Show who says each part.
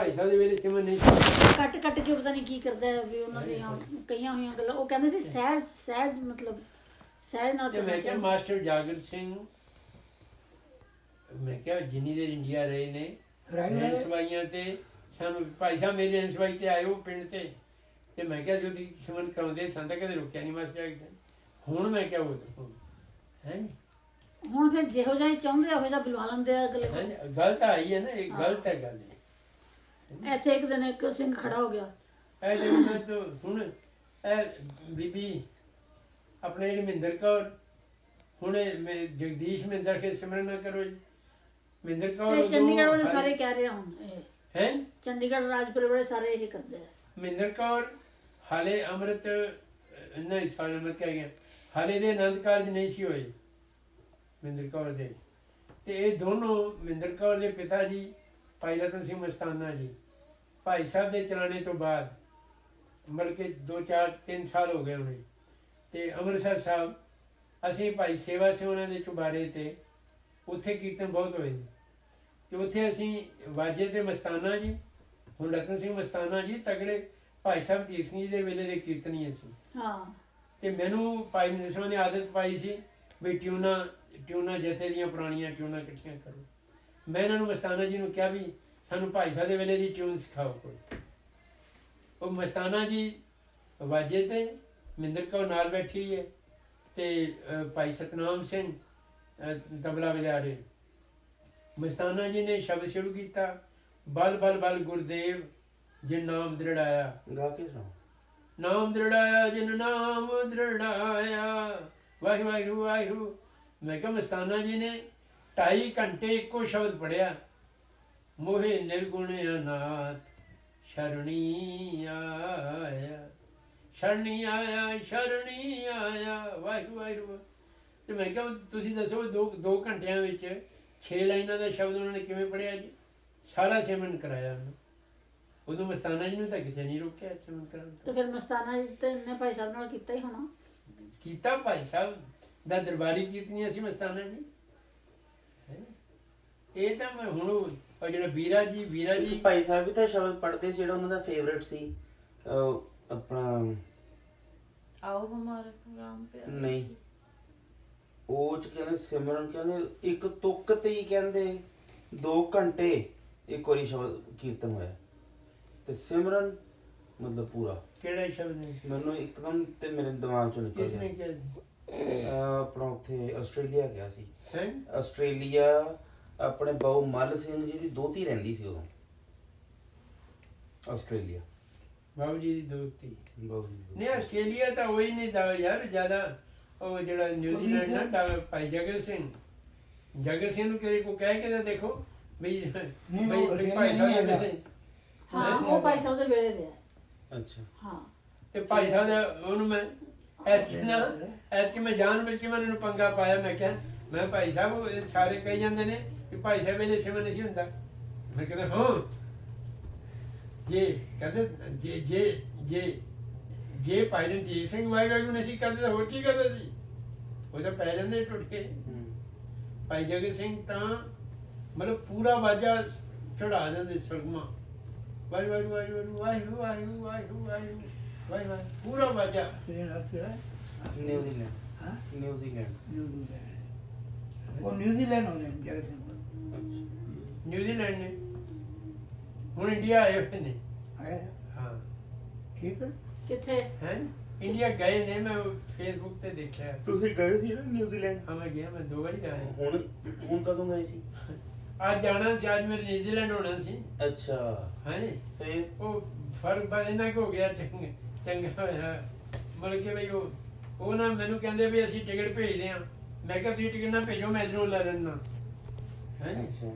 Speaker 1: ਭਾਈ ਸਾਹਿਬ ਦੇ ਵੇਲੇ ਸਿਮਨ ਨਹੀਂ ਸੀ।
Speaker 2: ਕੱਟ ਕੱਟ ਕੇ ਪਤਾ ਨਹੀਂ ਕੀ ਕਰਦਾ ਹੈ ਵੀ ਉਹਨਾਂ ਦੀਆਂ ਕਈਆਂ ਹੋਈਆਂ ਗੱਲਾਂ। ਉਹ ਕਹਿੰਦੇ ਸੀ ਸਹਿਜ ਸਹਿਜ ਮਤਲਬ ਸਹਿਜ ਨਾਲ
Speaker 1: ਤੇ ਮੈਂ ਕਿਹਾ। ਮਾਸਟਰ ਜਾਗਰ ਸਿੰਘ ਮੈਂ ਕਿਹਾ ਜਿੰਨੀ ਦੇਰ ਇੰਡੀਆ ਰਹੇ ਨੇ ਰਹਿਣ ਸਵਾਈਆਂ ਤੇ ਸਾਨੂੰ ਭਾਈ ਸਾਹਿਬ ਮੇਰੇ ਰਹਿਣ ਸਵਾਈ ਤੇ ਆਏ ਉਹ ਪਿੰਡ ਤੇ। ਤੇ ਮੈਂ ਕਿਹਾ ਜੀ ਉਹਦੀ ਸਿਮਨ ਕਰਾਉਂਦੇ ਸਾਨੂੰ ਤਾਂ ਕਦੇ ਰੁਕਿਆ ਨਹੀਂ ਮਾਸਟਰ ਜਾਗਰ ਸਿੰਘ। ਹੁਣ ਮੈਂ ਕਿਹਾ ਉਹ ਹੈ?
Speaker 2: ਹੁਣ ਫਿਰ ਜਿਹੋ ਜਿਹਾ ਹੀ ਚਾਹੁੰਦੇ ਉਹੋ ਜਿਹਾ ਬੁਲਵਾ ਲੈਂਦੇ ਆ ਅਗਲੇ।
Speaker 1: ਹੈ? ਗਲਤ ਆਈ ਹੈ ਨਾ ਇਹ ਗਲਤ ਹੈ ਗੱਲ।
Speaker 2: ਇੱਥੇ ਇੱਕ ਦਿਨ ਇੱਕ ਸਿੰਘ ਖੜਾ ਹੋ ਗਿਆ।
Speaker 1: ਇਹ ਦੇਖੋ ਮੈਂ ਤਾਂ ਹੁਣ ਇਹ ਬੀਬੀ ਆਪਣੇ ਜਿਹੜੀ ਮਹਿੰਦਰ ਕੌਰ ਹੁਣ ਮੈਂ ਜਗਦੀਸ਼ ਮਹਿੰਦਰ ਕੇ ਸਿਮਰਨ ਨਾ ਕਰੋ ਜੀ। ਮਹਿੰਦਰ ਕੌਰ
Speaker 2: ਇਹ ਚੰਡੀਗੜ੍ਹ ਵਾਲੇ ਸਾਰੇ ਕਹਿ ਰਹੇ ਹੁਣ। ਇਹ
Speaker 1: ਹੈ?
Speaker 2: ਚੰਡੀਗੜ੍ਹ ਰਾਜਪੁਰ ਵਾਲੇ ਸਾਰੇ ਇਹ ਕਰਦੇ ਆ।
Speaker 1: ਮਹਿੰਦਰ ਕੌਰ ਹਾਲੇ ਅੰਮ੍ਰਿਤ ਨਹੀਂ ਸਾਲ ਅੰਮ੍ਰਿਤ ਕਹਿ ਗਿਆ। ਹਾਲੇ ਦੇ ਆਨੰਦ ਕਾਰਜ ਨਹੀਂ ਸੀ ਹੋਏ ਮਹਿੰਦਰ ਕੌਰ ਦੇ। ਤੇ ਇਹ ਦੋਨੋਂ ਮਹਿੰਦਰ ਕੌਰ ਦੇ ਪਿਤਾ ਜੀ ਭਾਈ ਰਤਨ ਸਿੰਘ ਮਸਤਾਨਾ ਜੀ। ਭਾਈ ਸਾਹਿਬ ਦੇ ਚਲਾਣੇ ਤੋਂ ਬਾਅਦ ਮਤਲਬ ਕਿ 2 4 3 ਸਾਲ ਹੋ ਗਏ ਹੋਣੇ। ਤੇ ਅੰਮ੍ਰਿਤਸਰ ਸਾਹਿਬ ਅਸੀਂ ਭਾਈ ਸੇਵਾ ਸਿੰਘ ਉਹਨਾਂ ਦੇ ਚੁਬਾਰੇ ਤੇ ਉੱਥੇ ਕੀਰਤਨ ਬਹੁਤ ਹੋਏ ਨੇ ਤੇ ਉੱਥੇ ਅਸੀਂ ਵਾਜੇ ਤੇ ਮਸਤਾਨਾ ਜੀ ਹੁਣ ਰਤਨ ਸਿੰਘ ਮਸਤਾਨਾ ਜੀ ਤਗੜੇ ਭਾਈ ਸਾਹਿਬ ਤੀਰ ਸਿੰਘ ਜੀ ਦੇ ਵੇਲੇ ਦੇ ਕੀਰਤਨੀ ਅਸੀਂ
Speaker 2: ਹਾਂ।
Speaker 1: ਤੇ ਮੈਨੂੰ ਭਾਈ ਮਨਿੰਦਰ ਸਿੰਘ ਨੇ ਆਦਤ ਪਾਈ ਸੀ ਵੀ ਟਿਊਨਾ ਟਿਊਨਾ ਜਥੇ ਦੀਆਂ ਪੁਰਾਣੀਆਂ ਟਿਊਨਾ ਇਕੱਠੀਆਂ ਕਰੋ। ਮੈਂ ਇਹਨਾਂ ਨੂੰ ਮਸਤਾਨਾ ਜੀ ਨੂੰ ਕਿਹਾ ਵੀ ਸਾਨੂੰ ਭਾਈ ਸਾਹਿਬ ਦੇ ਵੇਲੇ ਦੀ ਟਿਊਨ ਸਿਖਾਓ ਕੋਈ। ਉਹ ਮਸਤਾਨਾ ਜੀ ਵਾਜੇ ਤੇ ਮਿੰਦਰ ਕੌਰ ਨਾਲ ਬੈਠੀ ਹੈ ਤੇ ਭਾਈ ਸਤਨਾਮ ਸਿੰਘ ਤਬਲਾ ਵਜਾ ਰਹੇ ਮਸਤਾਨਾ ਜੀ ਨੇ ਸ਼ਬਦ ਸ਼ੁਰੂ ਕੀਤਾ ਬਲ ਬਲ ਬਲ ਗੁਰਦੇਵ ਜਿਨ ਨਾਮ ਦ੍ਰਿੜਾਇਆ।
Speaker 3: ਗਾ ਕੇ ਸੁਣਾਓ।
Speaker 1: ਨਾਮ ਦ੍ਰਿੜਾਇਆ ਜਿਨ ਨਾਮ ਦ੍ਰਿੜਾਇਆ। ਵਾਹਿਗੁਰੂ ਵਾਹਿਗੁਰੂ। ਮੈਂ ਕਿਹਾ ਮਸਤਾਨਾ ਜੀ ਨੇ 2.5 ਘੰਟੇ ਇੱਕੋ ਸ਼ਬਦ ਪੜਿਆ ਮੋਹਿ ਨਿਰਗੁਣ ਅਨਾਥ ਸ਼ਰਣੀ ਆਇਆ। ਸ਼ਰਣੀ ਆਇਆ ਸ਼ਰਣੀ ਆਇਆ ਵਾਹਿਗੁਰੂ ਵਾਹਿਗੁਰੂ। ਤੇ ਮੈਂ ਕਿਹਾ ਤੁਸੀਂ ਦੱਸੋ ਦੋ ਦੋ ਘੰਟਿਆਂ ਵਿੱਚ 6 ਲਾਈਨਾਂ ਦਾ ਸ਼ਬਦ ਉਹਨਾਂ ਨੇ ਕਿਵੇਂ ਪੜਿਆ ਜੀ? ਸਾਰਾ ਸਿਮਰਨ ਕਰਾਇਆ ਉਹਨੂੰ। ਉਦੋਂ ਮਸਤਾਨਾ ਜੀ ਨੂੰ ਤਾਂ ਕਿਸੇ ਨਹੀਂ ਰੋਕਿਆ ਸਿਮਰਨ ਕਰਨ ਤੋਂ।
Speaker 2: ਫਿਰ ਮਸਤਾਨਾ ਜੀ ਤੇ ਨੇ ਭਾਈ ਸਾਹਿਬ ਨਾਲ ਕੀਤਾ ਹੀ ਹੋਣਾ।
Speaker 1: ਕੀਤਾ ਭਾਈ ਸਾਹਿਬ ਦਾ ਦਰਬਾਰੀ ਕੀਰਤਨੀਆਂ ਸੀ ਮਸਤਾਨਾ ਜੀ? ਇਹ ਤਾਂ ਮੈਂ ਹੁਣ ਉਹ ਜਿਹੜਾ ਵੀਰਾ ਜੀ ਵੀਰਾ ਜੀ
Speaker 3: ਭਾਈ ਸਾਹਿਬ ਵੀ ਤਾਂ ਸ਼ਬਦ ਪੜ੍ਹਦੇ ਸੀ ਜਿਹੜਾ ਉਹਨਾਂ ਦਾ ਫੇਵਰਿਟ ਸੀ। ਅਹ ਆਪਣਾ
Speaker 4: ਆਓ ਹਮਾਰੇ ਰਾਮ ਪਿਆਰੇ
Speaker 3: ਨਹੀਂ। ਉਹ ਚ ਕਹਿੰਦੇ ਸਿਮਰਨ ਕਹਿੰਦੇ ਇੱਕ ਤੁਕ ਤੇ ਹੀ ਕਹਿੰਦੇ 2 ਘੰਟੇ ਇੱਕ ਵਾਰੀ ਸ਼ਬਦ ਕੀਰਤਨ ਹੋਇਆ। ਤੇ ਸਿਮਰਨ ਮਤਲਬ ਪੂਰਾ।
Speaker 1: ਕਿਹੜਾ ਸ਼ਬਦ ਨੇ
Speaker 3: ਮੈਨੂੰ ਇੱਕਦਮ ਤੇ ਮੇਰੇ ਦਿਮਾਗ ਚੋਂ ਨਿਕਲ
Speaker 1: ਕਿਸ ਨੇ
Speaker 3: ਗਿਆ।
Speaker 1: ਕਿਹਾ ਜੀ?
Speaker 3: ਅਹ ਆਪਣਾ ਉੱਥੇ ਆਸਟ੍ਰੇਲੀਆ ਗਿਆ ਸੀ।
Speaker 1: ਹੈ?
Speaker 3: ਆਸਟ੍ਰੇਲੀਆ ਆਪਣੇ ਬਾਊ ਮੱਲ ਸਿੰਘ ਜੀ ਦੀ ਦੋਤੀ ਰਹਿੰਦੀ ਸੀ ਉਦੋਂ। ਆਸਟ੍ਰੇਲੀਆ।
Speaker 1: ਬਾਬੂ ਜੀ ਦੀ ਦੋਸਤੀ
Speaker 3: ਬਾਊ ਜੀ ਦੀ
Speaker 1: ਨਹੀਂ ਆਸਟ੍ਰੇਲੀਆ ਤਾਂ ਉਹੀ ਨਹੀਂ ਦਾ ਯਾਰ ਜ਼ਿਆਦਾ ਉਹ ਜਿਹੜਾ ਨਿਊਜ਼ੀਲੈਂਡ ਦਾ ਭਾਈ ਜਗਤ ਸਿੰਘ। ਜਗਤ ਸਿੰਘ ਨੂੰ ਕਿਸੇ ਕੋ ਕਹਿ ਕੇ ਤਾਂ ਦੇਖੋ ਵੀ
Speaker 5: ਨਹੀਂ,
Speaker 1: ਬਈ
Speaker 5: ਉਹ
Speaker 1: ਭਾਈ ਸਾਹਿਬ
Speaker 5: ਨਹੀਂ
Speaker 1: ਦੇ
Speaker 5: ਹੈਗਾ।
Speaker 2: ਹਾਂ ਉਹ ਭਾਈ ਸਾਹਿਬ ਦੇ ਵੇਲੇ ਦੇ ਆ।
Speaker 3: ਅੱਛਾ।
Speaker 2: ਹਾਂ।
Speaker 1: ਤੇ ਭਾਈ ਸਾਹਿਬ ਦਾ ਉਹਨੂੰ ਮੈਂ ਐਤਕੀ ਨਾ ਐਤਕੀ ਮੈਂ ਜਾਣ ਬੁੱਝ ਕੇ ਮੈਂ ਉਹਨੂੰ ਪੰਗਾ ਪਾਇਆ ਮੈਂ ਕਿਹਾ ਮੈਂ ਭਾਈ ਸਾਹਿਬ ਉਹ ਸਾਰੇ ਕਹੀ ਜਾਂਦੇ ਨੇ ਭਾਈ ਸਾਹਿਬ ਵੇਲੇ ਸਿਮਰ ਨਹੀਂ ਸੀ ਹੁੰਦਾ। ਮੈਂ ਕਹਿੰਦਾ ਹਾਂ। ਜੇ ਕਹਿੰਦੇ ਜੇ ਜੇ ਜੇ ਜੇ ਭਾਈ ਰਣਜੀਤ ਸਿੰਘ ਵਾਹਿਗੁਰੂ ਨਹੀਂ ਸੀ ਕਰਦੇ ਤਾਂ ਹੋਰ ਕੀ ਕਰਦੇ ਸੀ? ਉਹ ਤਾਂ ਪੈ ਜਾਂਦੇ ਟੁੱਟ ਕੇ। ਭਾਈ ਜਗਤ ਸਿੰਘ ਤਾਂ ਮਤਲਬ ਪੂਰਾ ਵਾਜਾ ਚੜਾ ਜਾਂਦੇ ਸਰਗਮਾ ਵਾਹਿ ਵਾਹਿ ਵਾਹਿ ਵਾਹਿ ਵਾਹਿ ਵਾਹਿ ਵਾਹਿ ਵਾਹਿ ਵਾਹਿ ਪੂਰਾ ਵਾਜਾ।
Speaker 3: ਨਿਊਜ਼ੀਲੈਂਡ
Speaker 5: ਹਾਂ?
Speaker 3: ਨਿਊਜ਼ੀਲੈਂਡ
Speaker 5: ਨਿਊਜ਼ੀਲੈਂਡ ਉਹ ਨਿਊਜ਼ੀਲੈਂਡ ਹੋ ਜਗਤ ਸਿੰਘ।
Speaker 1: ਹੁਣ ਇੰਡੀਆ ਆਏ ਹੋਏ ਨੇ।
Speaker 5: ਹੈ
Speaker 1: ਹਾਂ।
Speaker 5: ਠੀਕ ਹੈ
Speaker 2: ਕਿੱਥੇ?
Speaker 1: ਹੈ ਇੰਡੀਆ ਗਏ ਨੇ ਮੈਂ ਫੇਸਬੁੱਕ ਤੇ ਦੇਖਿਆ।
Speaker 3: ਤੁਸੀਂ ਗਏ ਸੀ ਨਾ ਨਿਊਜ਼ੀਲੈਂਡ?
Speaker 1: ਹਾਂ ਮੈਂ ਗਿਆ ਮੈਂ ਦੋ ਵਾਰੀ ਗਿਆ
Speaker 3: ਹੁਣ ਹੁਣ ਕਦੋਂ ਗਏ ਸੀ?
Speaker 1: ਅੱਜ ਜਾਣਾ ਸੀ ਅੱਜ ਮੇਰੇ ਨਿਊਜ਼ੀਲੈਂਡ ਹੋਣਾ ਸੀ।
Speaker 3: ਅੱਛਾ।
Speaker 1: ਹਾਂ
Speaker 3: ਫੇਰ?
Speaker 1: ਉਹ ਫ਼ਰਕ ਬਸ ਇੰਨਾ ਕੁ ਹੋ ਗਿਆ ਚੰਗਾ ਚੰਗਾ ਹੋਇਆ। ਮਤਲਬ ਕਿ ਬਈ ਉਹ ਉਹ ਨਾ ਮੈਨੂੰ ਕਹਿੰਦੇ ਵੀ ਅਸੀਂ ਟਿਕਟ ਭੇਜਦੇ ਆ ਮੈਂ ਕਿਹਾ ਤੁਸੀਂ ਟਿਕਟ ਨਾ ਭੇਜੋ ਮੈਂ ਇਧਰੋਂ ਲੈ ਲੈਣਾ ਹੈ
Speaker 3: ਅੱਛਾ।